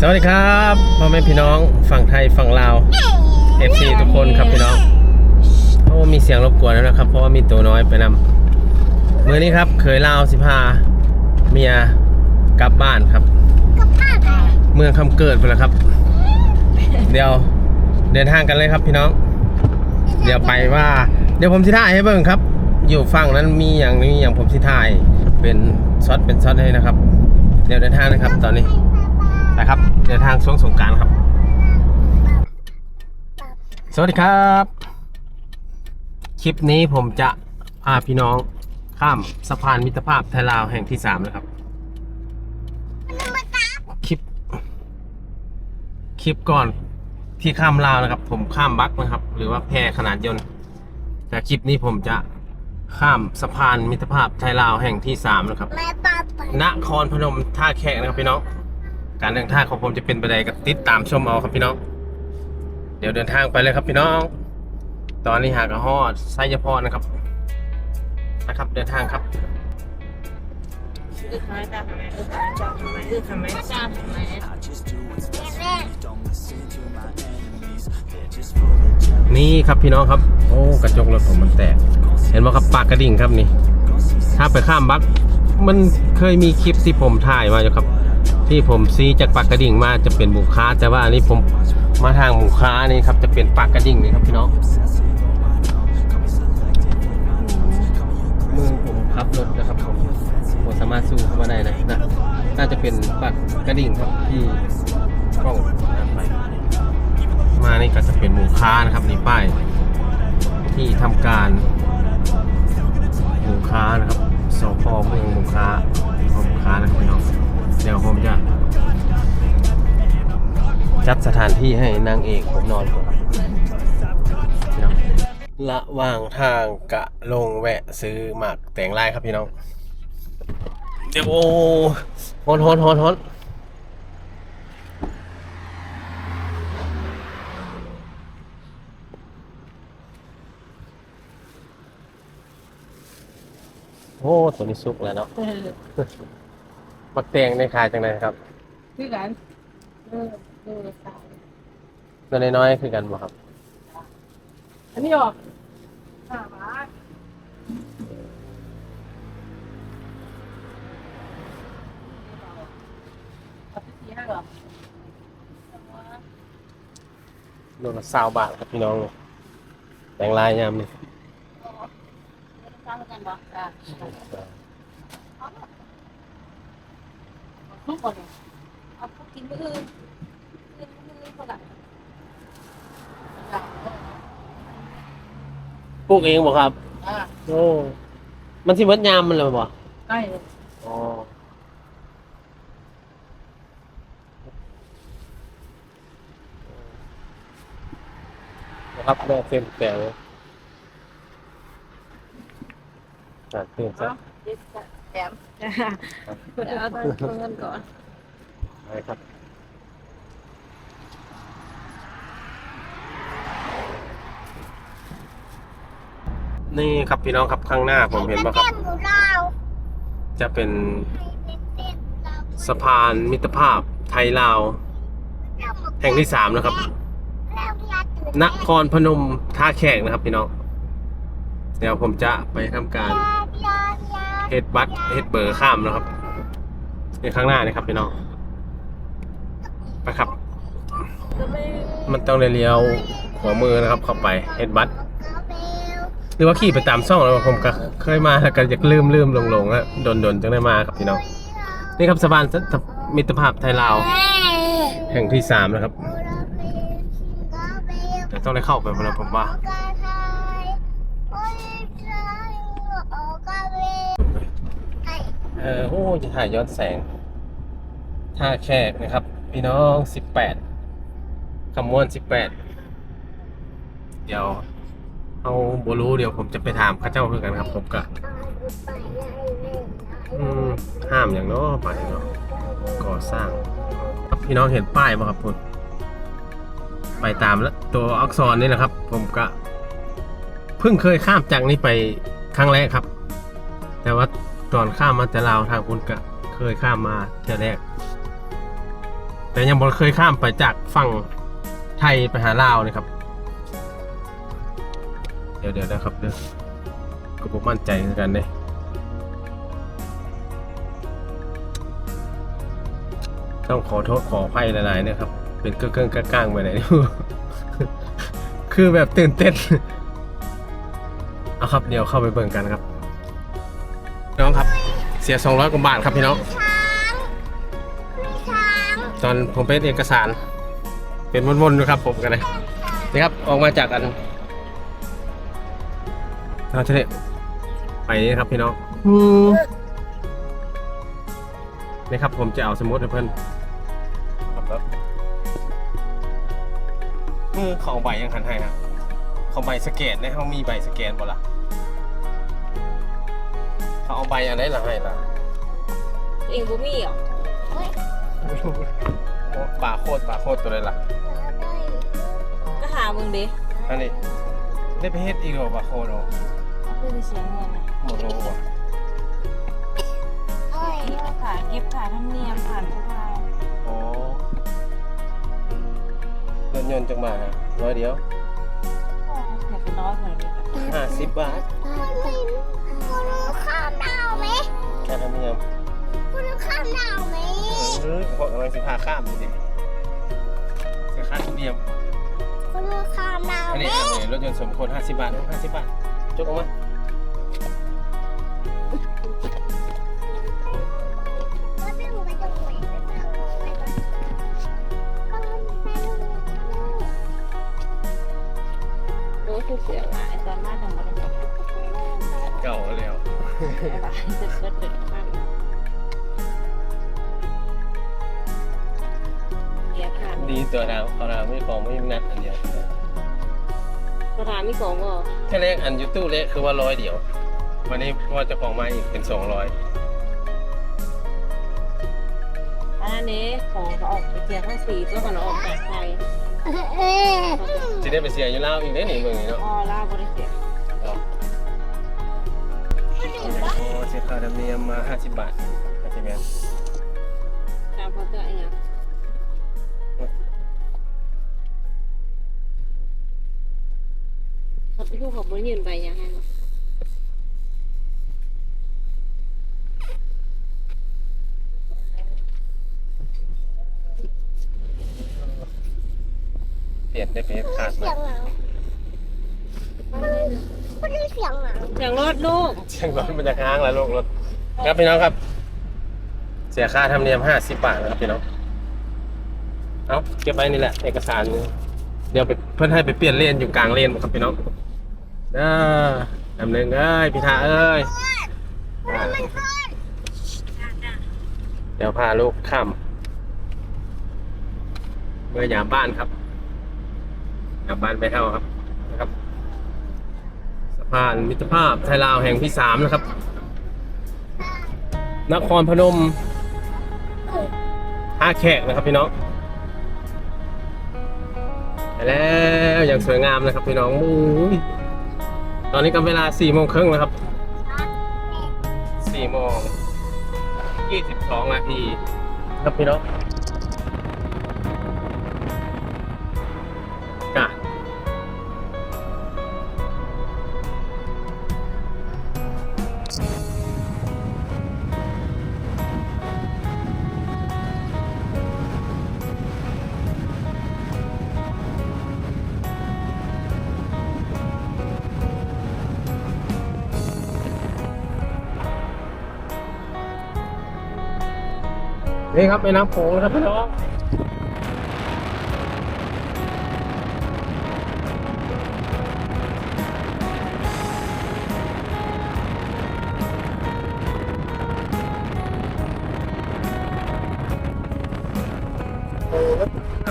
สวัสดีครับพ่อแม่พี่น้องฝั่งไทยฝั่งลาว FC ทุกคนครับพี่น้องโอ้มีเสียงรบกวนแล้วนะครับ เพราะว่ามีตัวน้อยไปนำมือนี้ครับเคยลาวสิพาเมียกลับบ้านครับ เมืองคำเกิดไปแล้วครับ เดี๋ยวเดินทางกันเลยครับพี่น้อง เดี๋ยวไปว่า เดี๋ยวผมสิถ่ายให้เบิ่งครับ อยู่ฝั่งนั้นมีอย่างนี้อย่างผมสิถ่ายเป็นช็อตเป็นช็อตให้นะครับ เดี๋ยวเดินทางนะครับตอนนี้ ไปครับเดินทางช่วงสงกรารครับ สวัสดีครับ คลิปนี้ผมจะพาพี่น้องข้ามสะพานมิตรภาพไทยลาวแห่งที่สามนะครับ คลิป คลิปก่อนที่ข้ามลาวนะครับ ผมข้ามบักนะครับ หรือว่าแพขนาดยนต์ แต่คลิปนี้ผมจะข้ามสะพานมิตรภาพไทยลาวแห่งที่สามนะครับแม่ป้าไปนครพนมท่าแขกนะครับพี่น้อง การเดินทางของผมจะเป็นไปได้ก็ติดตามชมเอาครับพี่น้อง เดี๋ยวเดินทางไปเลยครับพี่น้อง ตอนนี้หากระหอดไซยพรนะครับ นะครับเดินทางครับอึดไหมจ้าทำไมอึดไหมจ้าทำไมอึดทำไมจ้าทำไมนี่ครับพี่น้องครับ โอ้กระจกรถผมมันแตก เห็นไหมครับปากกระดิ่งครับนี่ ถ้าไปข้ามบักมันเคยมีคลิปที่ผมถ่ายมาอยู่ครับ ที่ผมซีจากปากกระดิ่งมาจะเป็นบุค้า แต่ว่าอันนี้ผมมาทางบุค้านี่ครับจะเป็นปากกระดิ่งนี่ครับพี่น้องมือผมขับรถนะครับผมผมสามารถสู้เข้ามาได้นะนะน่าจะเป็นปากกระดิ่งครับที่กล้องนำไปมานี่ก็จะเป็นหมู่ค้านะครับนี่ป้ายที่ทำการหมู่ค้านะครับสพเมืองหมู่ค้าหมู่ค้านะครับพี่น้อง ดี๋ยวผมจะจัดสถานที่ให้นางเอกผมนอนก่อนน้องระหว่างทางกะลงแวะซื้อหมากแต่งลายครับพี่น้อง เดี๋ยวโอ้ฮอนฮอนฮอนฮอนโอ้ ตัวนี้สุกแล้วเนาะ มักแตงในขายจังไดครับคือกันเออเออสาวตัวน้อยๆคือกันบ่ครับอันนี้ออกห้าบาทเอาไปสี่ห้าหรอโลละสาวบาทครับพี่น้องเลยแต่งลายยามนี่สร้างกันบ่จ้า ทุกคนเอาพวกกินมื้ออื่นกินมื้ออื่นเท่าไหร่จ้าปลูกเองบ่ครับ อ่าโอ้ มันสิเบิดยามมันเลยบ่ใกล้เลยอ๋อนะครับแม่เต็มแต่เลยอะเต็มซะ เอาเด็ดจ้ะแถ มจ้าเดี๋ยวเอาตัวเงินก่อนไปครับ นี่ครับพี่น้องครับข้างหน้าผมเห็นป่ะครับแม่หมูเราจะเป็นให้เด็กๆเราสะพานมิตรภาพไทยลาว แห่งที่สามนะครับแล้วยาตื่นครพนมท่าแขกนะครับพี่น้อง เดี๋ยวผมจะไปทำการยายายา เฮ็ดบัตเฮ็ดเบอร์ข้ามนะครับในข้างหน้านี่ครับพี่น้องไปครับ มันต้องเลี้ยวหัวมือนะครับ เข้าไปเฮ็ดบัตหรือว่าขี่ไปตามซ่องแล้วผมก็เคยมาแล้วก็อยากลืมลืมลงลงแล้วโดนโดนจังได้มาครับพี่น้องนี่ครับสะพานมิตรภาพไทยลาวแห่งที่สามนะครับแต่ต้องได้เข้าไปแล้วผมว่า เออโอ้จะถ่ายย้อนแสงท่าแขกนะครับ พี่น้องสิบแปดคำมวนสิบแปดเดี๋ยวเอาโบรู้เดี๋ยวผมจะไปถามข้าเจ้าเพื่อนกันครับ ผมก็อืมห้ามอย่างนาะไปเนาะก่อสร้าง พี่น้องเห็นป้ายป่ะครับคุณไปตามแล้วตัวอักษรนี่นะครับ ผมก็ เพิ่งเคยข้ามจากนี้ไปครั้งแรกครับ แต่ว่า ตอนข้ามมาแต่ลาวทางคุณก็เคยข้ามมาเที่ยแรก แต่ยังบ่เคยข้ามไปจากฝั่งไทยไปหาลาวนะครับ เดี๋ยวเดี๋ยวนะครับเก็ผมมั่นใจเหมือนกันเลยต้องขอโทษขออภัยหลายๆนะครับ เป็นเกิ้งๆก้างๆไปไหนคือแบบตื่นเต้น เอาครับเดี๋ยวเข้าไปเบิ่งกันครับ น้องครับ เสีย 200กว่าบาทครับพี่น้อง ช้างมีช้างตอนผมเป็นเอกสาร เป็นวนๆอยู่ครับผมกันเลยนี่ครับออกมาจากอันเราจะได้ไปนี่ครับพี่น้องนี่ครับผมจะเอาสมุดให้เพื่อนครับแล้วมือเขาเอาใบยังหันให้ครับเขาใบสแกนได้เขามีใบสแกนบ่ล่ะ เขาเอาใบอะไรล่ะให้ล่ะเองบ่มีเหรอโอ้ปลาโคตรปลาโคตรตัวเลยล่ะ ก็หามึงดิอันนี้ได้ไปเฮ็ดอีกหรอปลาโคตรหรอเพื่อจะเสียเงินนะหมดโลว่ะเอ้ยนี่ก็ขาเก็บขาธรรมเนียมผ่านสภาโอ้รถยนต์จังมาฮะร้อยเดียวอยากเป็นน้อยเหมือนกันห้าสิบบาท แค่ทำเนียมคุณรู้ข้ามดาวไหมเออพวกกำลังสิพาข้ามจริงๆสิค่าธรรมเนียมคุณรู้ข้ามดาวอันไหมนี้อันนี้รถยนต์สมควรห้าสิบบาทห้าสิบบาท จกออกมา หลายจะเกิดเดือดร้อนเกียร์ผ่านดีตัวดาวเอาดาวไม่กองไม่นัดอันเดียวสถานมีของบ่แค่เลขอันยูตู้เล็กคือว่าร้อยเดียว วันนี้ว่าเจะของมาอีกเป็นสองร้อยอันนี้ของเขาออกไปเสียภาษีตัวก่อนออกจากไทยเอ๊ะจะได้ไปเสียอยู่ลาวอีกได้หนิเมืองนี้เนาะอ๋อลาบริเสีย ค่าธรรมเนียมมา 50 บาทอาจจะแม่นตามเขาเจอไอ้ยังเขาไปดูเขาบริยืนไปยังไงเนาะเปลี่ยนได้เป็นขาดเสีมา ยงหนังคุณได้เสียงหนังเสียงรถลูกเชียงรถมันจะค้างแล้วลูกรถ ครับพี่น้องครับ เสียค่าธรรมเนียม50บาทนะครับพี่น้อง เอาเก็บไว้นี่แหละ เอกสารนี่เดี๋ยวไปเพื่อนให้ไปเปลี่ยนเลนอยู่กลางเลนครับพี่น้องเด้อดำเนินเอ้ยพี่ทาเอ้ยอ่าเดี๋ยวพาลูกข้ามเมื่อยามบ้านครับยามบ้านไปเท่าครับ นะครับสะพานมิตรภาพไทยลาวแห่งที่สามนะครับ นครพนมท่าแขกนะครับพี่น้องไปแล้วอย่างสวยงามนะครับพี่น้องอู้ยตอนนี้ก็เวลาสี่โมงครึ่งแล้วครับสี่โมงยี่สิบสองนาทีครับพี่น้อง นี่ครับแม่น้ำโขงนะครับพี่น้อง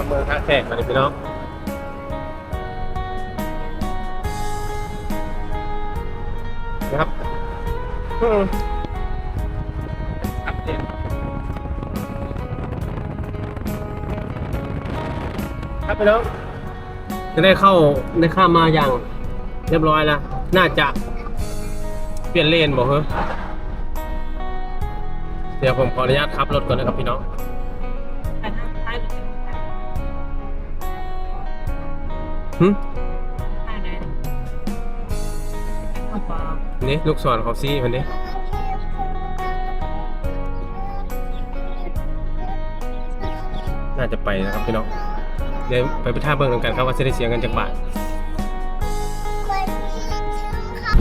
เมืองท่าแขกมาเลยพี่น้อง จะได้เข้าได้ข้ามาอย่างเรียบร้อยแล้ว น่าจะเปลี่ยนเลนบอกเฮ้อเดี๋ยวผมขออนุญาตขับรถก่อนนะครับพี่น้องหึนี่ลูกศรเขาซี่คนนี้น่าจะไปนะครับพี่น้อง เดี๋ยวไปไปท่าเบิ่งกันครับว่าจะได้เสียเงินจากบาท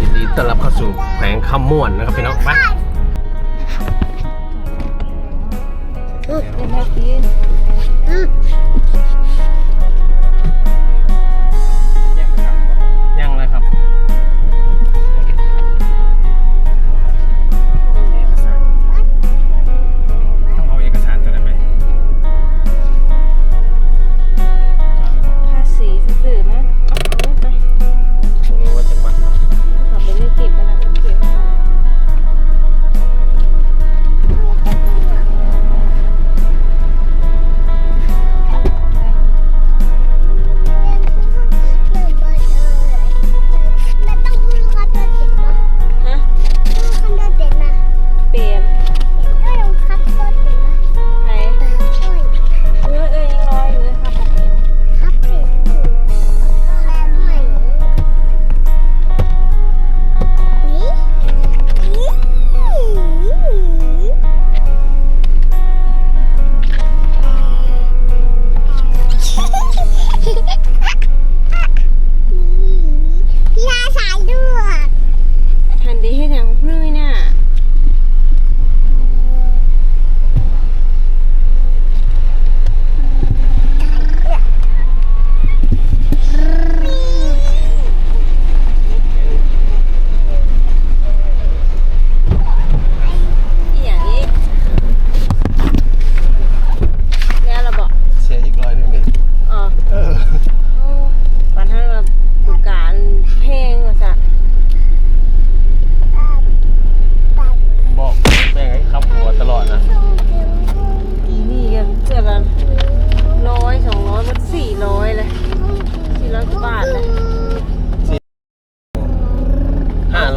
ยินดีต้อนรับเข้าสู่แขวงคำม่วนนะครับพี่น้องไปเล่นแท็กซี่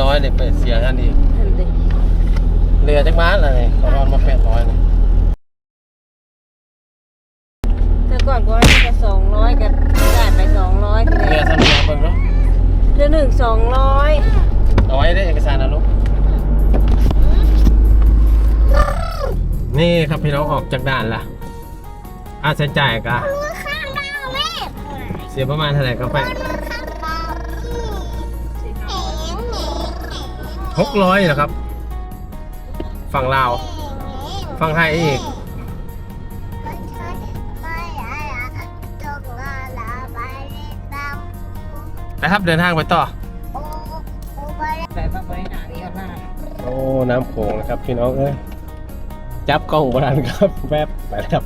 ร้อยเนี่ยไปเสียท่านอีกทันดีเรือจักรบ้านอะไรเขารอนมาแปดร้อยเลยแต่ก่อนก็ให้แค่สองร้อยก็ได้ไปสองร้อยเรือท่านเรือเบิ่งเนาะเดือนหนึ่งสองร้อยเอาไว้ได้เอกสารนะลูกนี่ครับพี่น้องออกจากด่านละค่าใช้จ่ายก็ข้างดาวแม่เสียประมาณเท่าไหร่ก็ไป ข้าง หกร้อยนะครับ ฝั่งลาว ฝั่งไทยอีกนะครับเดินทางไปต่อแต่บางบริหารนี่ก็น่าโอ้น้ำโขงนะครับพี่น้องเอ้ยจับกล้องโบราณครับแวบไปแล้วครับ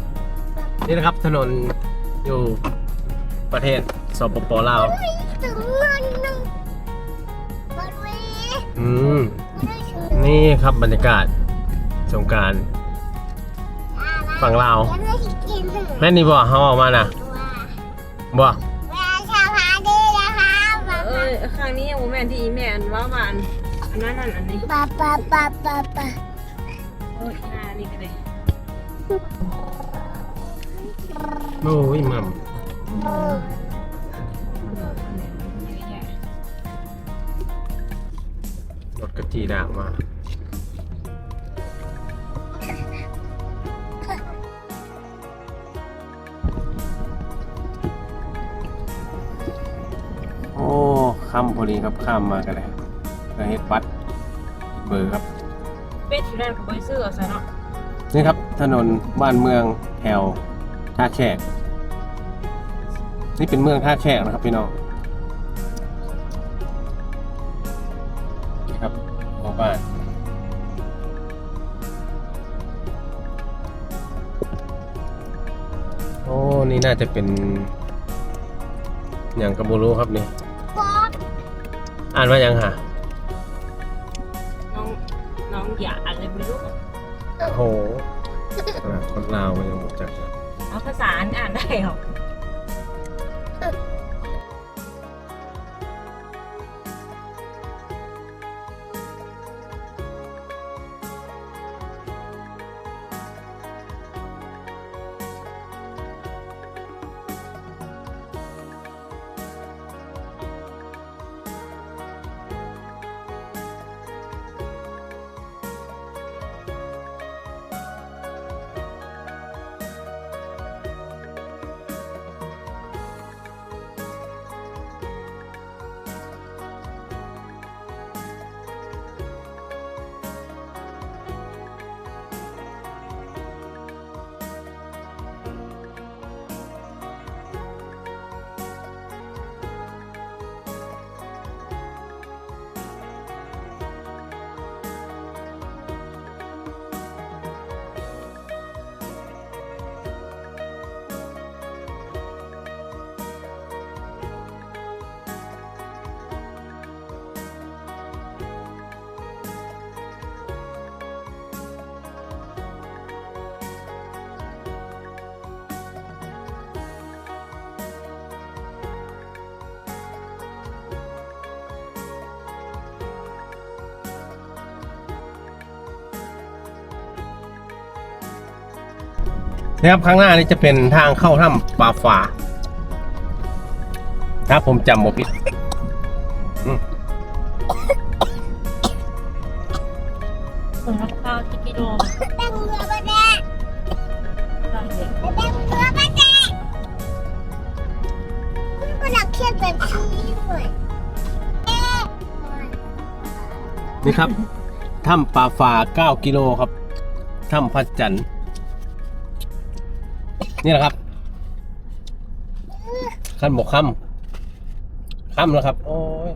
นี่นะครับถนนอยู่ประเทศสปปลาว อืม นี่ครับบรรยากาศสงกราร ฝั่งลาว แม่นนี่บ่เขาออกมานะบ่เออครั้งนี้ยังบ่แม่นที่อีแม่อันว่ามาอันอันนั้นอันอันนี้ปะปะปะปะปะโอ้ยหน้านี่ก็ได้โอ้ยมัม รถกระจีด่างมา โอ้ข้ามพอดีครับข้ามมากันเลยกระเฮ็ดวัด เบอร์ครับ เป็ดอยู่ด้านกับใบเสื้อซะเนาะนี่ครับ ถนนบ้านเมืองแถวท่าแขก นี่เป็นเมืองท่าแขกนะครับพี่น้อง นี่น่าจะเป็น อย่างกระบูรู้ครับนี่ ป๊อกอ่านว่ายังหะน้องน้องอย่าอะไรไม่รู้โอ้โหขนาดคนลาวมันยังหมดจักเลยเอาภาษาอันอ่านได้เหรอ นะครับข้างหน้านี่จะเป็นทางเข้าถ้ำป่าฝาถ้าผมจำบ่ผิดส่วนข้าวที่กิโลแป้งเรือปลาแดกบางเด็กแป้งเรือปลาแน่ก็หลักเทียบแบบชีเลยนี่ครับถ้ำป่าฝ่า 9 กิโลครับถ้ำพระจันทร์ นี่แหละครับขั้นบกค่ำค่ำแล้วครับ โอ้ย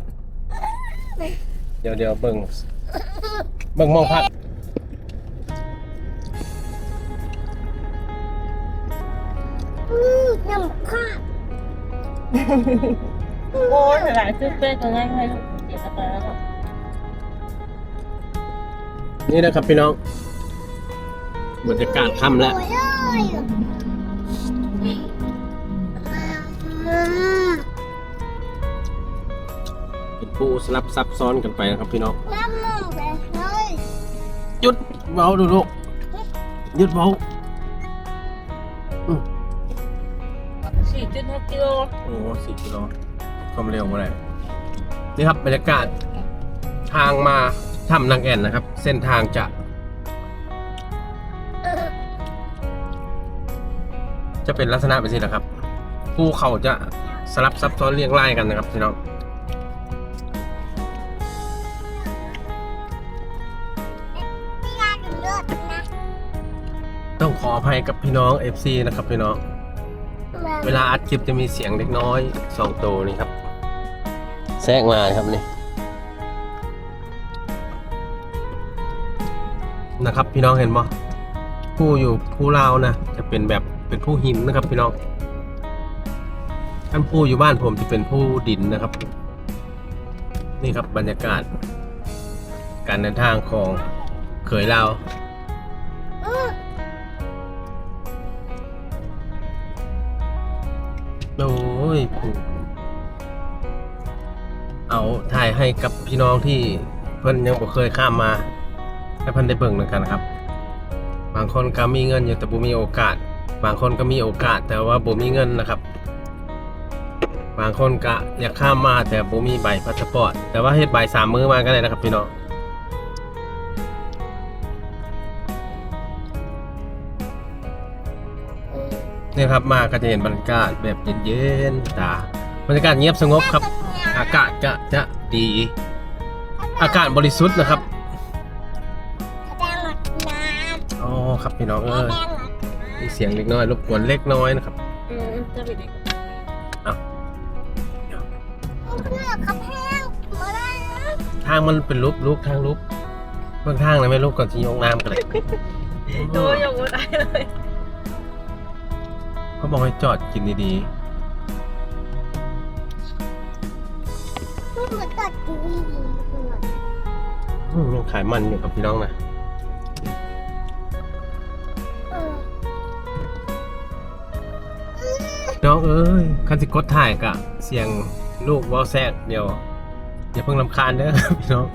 เดี๋ยวเดี๋ยวเบิ่งเบิ่งมองพักอืมน้ำข้าวโอ้ยหลายซื้อเป้ก็ง่ายให้ลูกเดี๋ยวไปแล้วก็นี่นะครับพี่น้องบรรยากาศค่ำแล้ว เลยอืมเป็นผู้สลับซับซ้อนกันไปนะครับพี่น้องน้ำมันแบบเลยหยุดเบาดูลูกหยุดเบาอืมสี่จุดหกกิโลโอ้สี่กิโลความเร็วอะไรนี่ครับบรรยากาศทางมาถ้ำนางแอ่นนะครับ เส้นทางจะ จะเป็นลักษณะแบบนี้นะครับ ภูเขาจะสลับซับซ้อนเรียงรายกันนะครับพี่น้องพี่ยาถึงเลือดนะต้องขออภัยกับพี่น้อง FC นะครับพี่น้อง เวลาอัดคลิปจะมีเสียงเล็กน้อยสองตัวนี่ครับ แทรกมาครับนี่นะครับ พี่น้องเห็นบ่ผู้อยู่ผู้ลาวนะ จะเป็นแบบเป็นผู้หินนะครับพี่น้องานผู้อยู่บ้านผมจะเป็นผู้ดินนะครับ นี่ครับบรรยากาศ การเดินทางของเขยลาวอืมโอ้ยผู้เอาถ่ายให้กับพี่น้องที่เพิ่นยังบ่เคยข้ามมาให้เพิ่นได้เบิ่งเหมือนกันครับ บางคนก็มีเงินอยู่แต่บ่มีโอกาส บางคนก็มีโอกาสแต่ว่าบ่มีเงินนะครับ บางคนก็อยากข้ามมาแต่บ่มีใบพาสปอร์ตแต่ว่าเฮ็ดใบสามมือมาก็ได้นะครับพี่น้องเนี่ยครับมาก็จะเห็นบรรยากาศแบบเย็นๆตาบรรยากาศเงียบสงบครับ อากาศก็จะดี อากาศบริสุทธิ์นะครับแป้งหมดน้ำอ๋อครับพี่น้องเอ้ยแป้งหมดมีเสียงเล็กน้อยรบกวนเล็กน้อยนะครับ อืมจะไปเด็ก เพื่อขับแห้งมาได้นะทางมันเป็นรูปลูกทางรูปเบื้องทางเลยไหม่รูปก่อนที่ยงน้ำกันเลยตัวยังไม่ได้เลยเขาบอกให้จอดกินดีมันเหมือนตัดดีเหมือนๆอืมยังขายมันอยู่กับพี่น้องนะเออน้องเอ้ยคันสิกดถ่ายกะ เสียง ลูกวอลแซกเดี๋ยวอย่าเพิ่งลำคาญเด้อพี่น้อง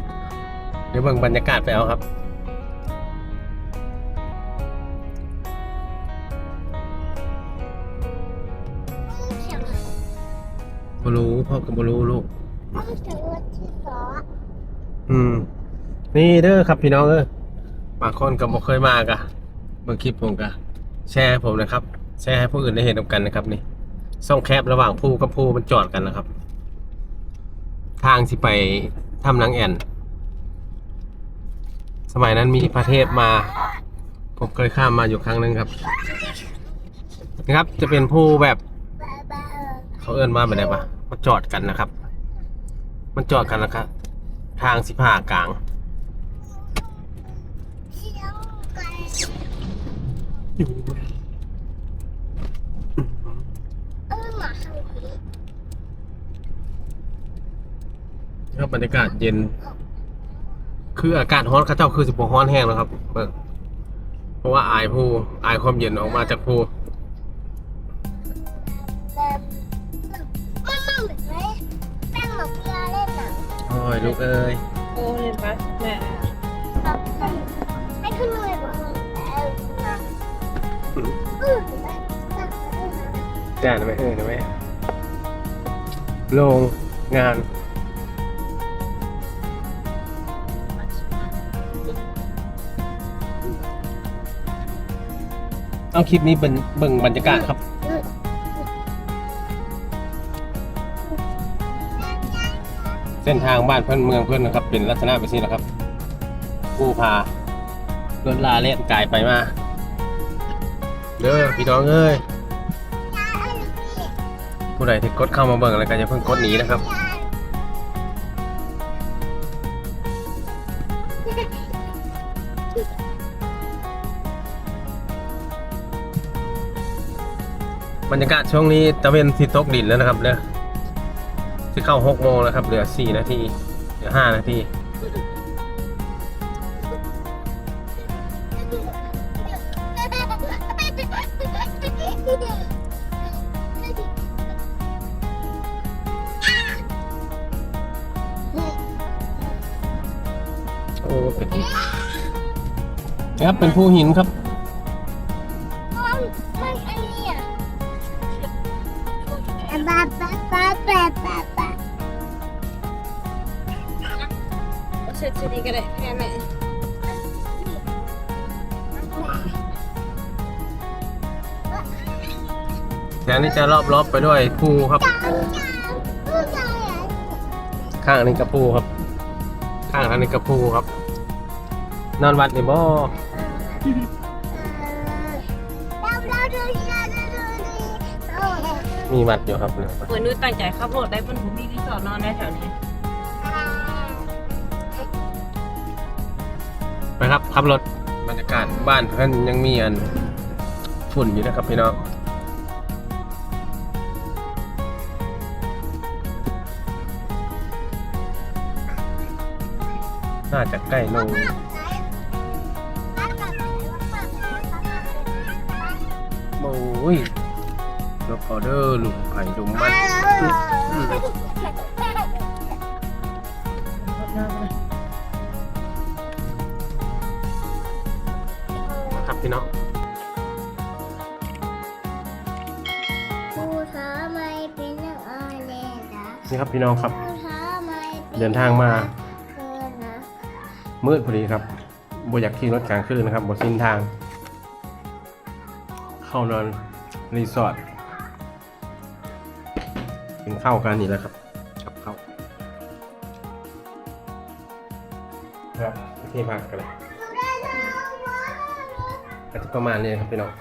เดี๋ยวเบิ่งบรรยากาศไปเอาครับบรู้พ่อกับบรู้ลูกอืม นี่เด้อครับพี่น้องเออบางคนก็บ่เคยมากะเบิ่งคลิปผมกะแชร์ให้ผมนะครับ แชร์ให้ผู้อื่นได้เห็นกันนะครับนี่ซ่องแคบระหว่างผู้กับผู้มันจอดกันนะครับ ทางสิไปถ้ำนางแอ่น สมัยนั้นมีพระเทพมา ผมเคยข้ามมาอยู่ครั้งหนึ่งครับ นะครับ จะเป็นผู้แบบ เขาเอื้อนว่าแบบไหนปะมาจอดกันนะครับ มันจอดกันแล้วครับ ทางสิบห้ากลางเสียงไก่เออหมาทางนี้ ครับบรรยากาศเย็น คืออากาศร้อนเข้าเจ้าคือสิบร้อนแห้งแล้วครับเบิ่งเพราะว่าอายผู้อายความเย็นออกมาจากผู้แบบมันมันเหมือนไหมแป้งหมักยาเล่นหนังโอ้ยลูกเอ้ยโอ้ยบัสแม่แบบให้ขึ้นเลยบอกเออนะจ้าหน่อยไหมเออหน่อยไหมโรงงาน เอาคลิปนี้เป็นเบิ่งบรรยากาศครับ เส้นทางบ้านเพื่อนเมืองเพื่อนนะครับ เป็นลักษณะแบบนี้แหละครับผู้พารถลาเล่นกายไปมาเด้อพี่น้องเอ้ยผู้ใดที่กดเข้ามาเบิ่งอะไรก็อย่าเพิ่งกดหนีนะครับ บรรยากาศช่วงนี้ตะเวนที่ตกดินแล้วนะครับเด้อที่เข้าหกโมงแล้วครับ เหลือสี่นาทีเหลือห้านาทีโอ้เป็นครับเป็นภูหินครับ บ้าบ้าบ้าบ้าเช็ดชุดนี้ก็ได้แม่แม่แถวนี้จะรอบรอบไปด้วยภูครับข้างอันนี้กระปูครับ ข้างอันนี้กระปูครับ นอนวัดนี่บ่ มีวัดอยู่ครับเนี่ยเปิดนู้นตั้งใจขับรถได้บนผมมีรีสอร์ทนอนได้แถวนี้ ไปครับขับรถบรรยากาศบ้านเพื่อนยังมีอันฝุ่นอยู่นะครับพี่น้องน่าจะใกล้ลงโอ้ย รถออเดอร์หลุมไผ่หลุมมันอืมครับพี่น้องผู้ท้าไม่เป็นอะไรนะนี่ครับพี่น้องครับ ผู้ท้าไม่ป็เดินทางมาเกินนะมืดพอดีครับบ่อยากขี่รถกลางคืนนะครับบ่สิ้นทาง เข้านอนรีสอร์ท กินข้าวกันนี่แหละครับกับข้าวครับที่พักกันเลยก็จะประมาณนี้ครับพี่น้อง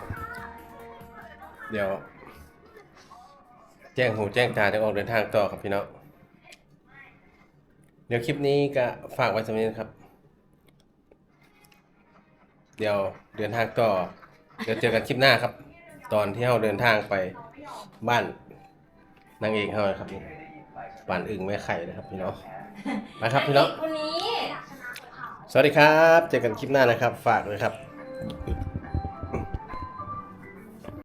เดี๋ยว แจ้งหูแจ้งตาจะออกเดินทางต่อครับพี่น้องเดี๋ยวคลิปนี้ก็ฝากไว้สำหรับนี้นะครับ เดี๋ยวเดินทางต่อเดี๋ยวเจอกันคลิปหน้าครับ ตอนที่เราเดินทางไปบ้าน นางเอกเขาครับนี่บ้านอึ่งแม่ไข่นะครับพี่น้องไปครับพี่น้องวันนี้ สวัสดีครับ เจอกันคลิปหน้านะครับ ฝากด้วยครับ